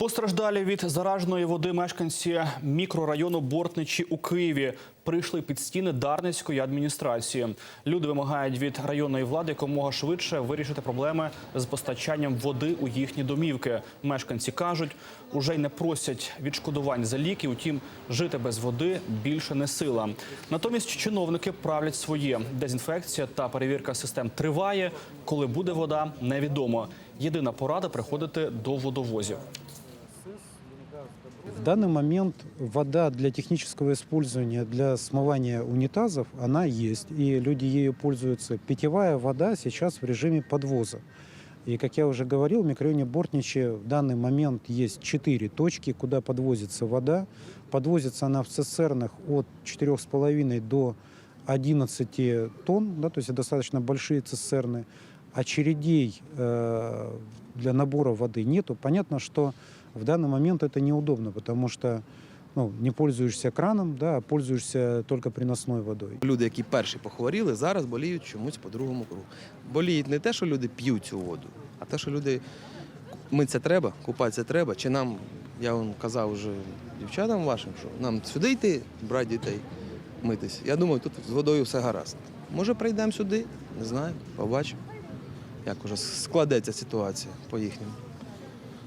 Постраждалі від зараженої води мешканці мікрорайону Бортничі у Києві прийшли під стіни Дарницької адміністрації. Люди вимагають від районної влади якомога швидше вирішити проблеми з постачанням води у їхні домівки. Мешканці кажуть, уже й не просять відшкодувань за ліки. Утім, жити без води більше не сила. Натомість чиновники правлять своє. Дезінфекція та перевірка систем триває. Коли буде вода, невідомо. Єдина порада приходити до водовозів. В данный момент вода для технического использования, для смывания унитазов, она есть, и люди ею пользуются. Питьевая вода сейчас в режиме подвоза. И, как я уже говорил, в микрорайоне Бортничи в данный момент есть четыре точки, куда подвозится вода. Подвозится она в цистернах от 4,5 до 11 тонн, да, то есть достаточно большие цистерны. Очередей э, для набора воды нету. Понятно, что в данный момент это неудобно, потому что ну, не пользуешься краном, да, а пользуешься только приносной водой. Люди, які перші похворіли, зараз боліють чомусь по другому кругу. Боліють не те, що люди п'ють цю воду, а те, що люди митися треба, купатися треба. Чи нам, я вам казав вже дівчатам вашим, що нам сюди йти, брати дітей, митись. Я думаю, тут з водою все гаразд. Може, прийдемо сюди, не знаю, побачимо, як уже складеться ситуація по їхньому.